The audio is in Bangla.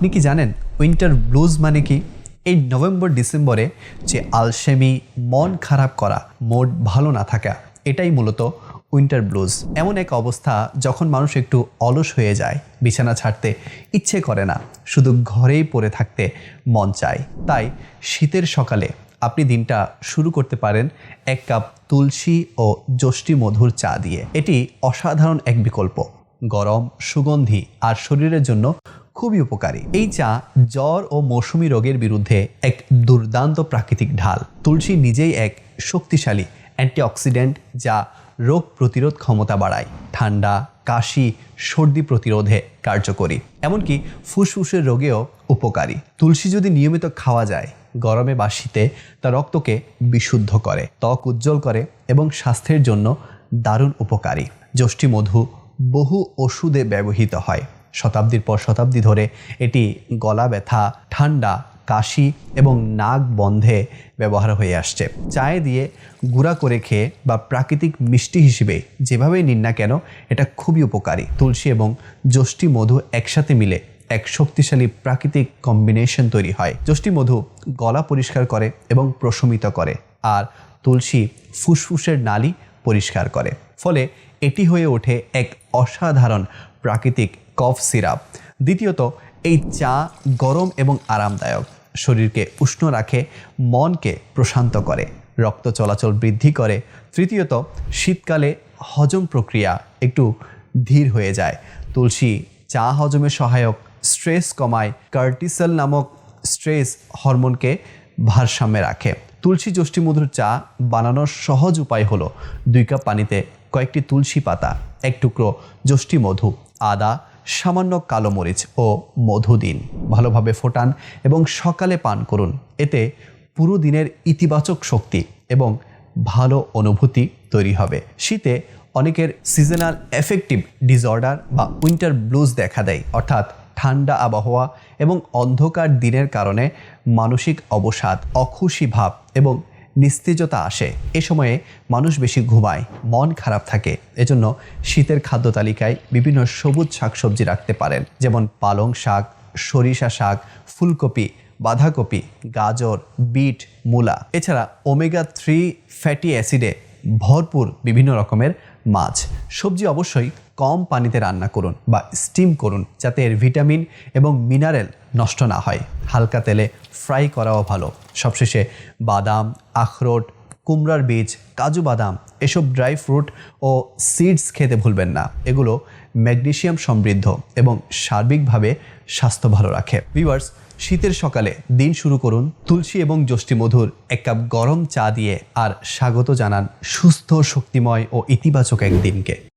আপনি কি জানেন উইন্টার ব্লুজ মানে কি? এই নভেম্বর ডিসেম্বরে যে আলসেমি মন খারাপ করা মোড ভালো না থাকা, এটাই মূলত উইন্টার ব্লুজ এমন এক অবস্থা যখন মানুষ একটু অলস হয়ে যায়, বিছানা ছাড়তে ইচ্ছে করে না, শুধু ঘরেই পড়ে থাকতে মন চায়। তাই শীতের সকালে আপনি দিনটা শুরু করতে পারেন এক কাপ তুলসী ও যষ্টি মধুর চা দিয়ে। এটি অসাধারণ এক বিকল্প, গরম, সুগন্ধি আর শরীরের জন্য খুবই উপকারী। এই চা জ্বর ও মৌসুমি রোগের বিরুদ্ধে এক দুর্দান্ত প্রাকৃতিক ঢাল। তুলসী নিজেই এক শক্তিশালী অ্যান্টিঅক্সিডেন্ট যা রোগ প্রতিরোধ ক্ষমতা বাড়ায়। ঠান্ডা, কাশি, সর্দি প্রতিরোধে কার্যকরী। এমনকি ফুসফুসের রোগেও উপকারী। তুলসী যদি নিয়মিত খাওয়া যায়, গরমে বা শীতে, তা রক্তকে বিশুদ্ধ করে, ত্বক উজ্জ্বল করে এবং স্বাস্থ্যের জন্য দারুণ উপকারী। যষ্টি মধু বহু ওষুধে ব্যবহৃত হয়। শতাব্দীর পর শতাব্দী ধরে এটি গলা ব্যথা, ঠান্ডা, কাশি এবং নাক বন্ধে ব্যবহার হয়ে আসছে। চায়ে দিয়ে গুঁড়া করে খেয়ে বা প্রাকৃতিক মিষ্টি হিসেবে যেভাবেই নিন না কেন, এটা খুবই উপকারী। তুলসী এবং যষ্টি মধু একসাথে মিলে এক শক্তিশালী প্রাকৃতিক কম্বিনেশন তৈরি হয়। যষ্টি মধু গলা পরিষ্কার করে এবং প্রশমিত করে, আর তুলসী ফুসফুসের নালী পরিষ্কার করে। ফলে এটি হয়ে ওঠে এক অসাধারণ প্রাকৃতিক কফ সিরাপ। দ্বিতীয়ত, এই চা গরম এবং আরামদায়ক। শরীরকে উষ্ণ রাখে, মনকে প্রশান্ত করে, রক্ত চলাচল বৃদ্ধি করে। তৃতীয়ত, শীতকালে হজম প্রক্রিয়া একটু ধীর হয়ে যায়। তুলসী চা হজমে সহায়ক স্ট্রেস কমায়, কার্টিসেল নামক স্ট্রেস হরমোনকে ভারসাম্যে রাখে। তুলসী যষ্টি মধুর চা বানানোর সহজ উপায় হলো দুই কাপ পানিতে কয়েকটি তুলসী পাতা, এক টুকরো যষ্টি মধু, আদা, সামান্য কালো মরিচ ও মধু দিন। ভালোভাবে ফোটান এবং সকালে পান করুন। এতে পুরো দিনের ইতিবাচক শক্তি এবং ভালো অনুভূতি তৈরি হবে। শীতে অনেকের সিজনাল এফেক্টিভ ডিসঅর্ডার বা উইন্টার ব্লুজ দেখা দেয়, অর্থাৎ ঠান্ডা আবহাওয়া এবং অন্ধকার দিনের কারণে মানসিক অবসাদ, অখুশি ভাব এবং নিস্তেজতা আসে। এ সময়ে মানুষ বেশি ঘুমায়, মন খারাপ থাকে। এজন্য শীতের খাদ্য তালিকায় বিভিন্ন সবুজ শাকসবজি রাখতে পারেন। যেমন পালং শাক, সরিষা শাক, ফুলকপি, বাঁধাকপি, গাজর, বিট, মূলা। এছাড়া ওমেগা থ্রি ফ্যাটি অ্যাসিডে ভরপুর বিভিন্ন রকমের মাছ। সবজি অবশ্যই কম পানিতে রান্না করুন বা স্টিম করুন যাতে এর ভিটামিন এবং মিনারেল নষ্ট না হয়। হালকা তেলে ফ্রাই করাও ভালো। সবশেষে বাদাম, আখরোট, কুমড়ার বীজ, কাজু বাদাম এসব ড্রাই ফ্রুট ও সিডস খেতে ভুলবেন না। এগুলো ম্যাগনেসিয়াম সমৃদ্ধ এবং সার্বিকভাবে স্বাস্থ্য ভালো রাখে। ভিউয়ার্স, শীতের সকালে দিন শুরু করুন তুলসী এবং মধুর এক কাপ গরম চা দিয়ে আর স্বাগত জানান সুস্থ, শক্তিময় ও ইতিবাচক এক দিনকে।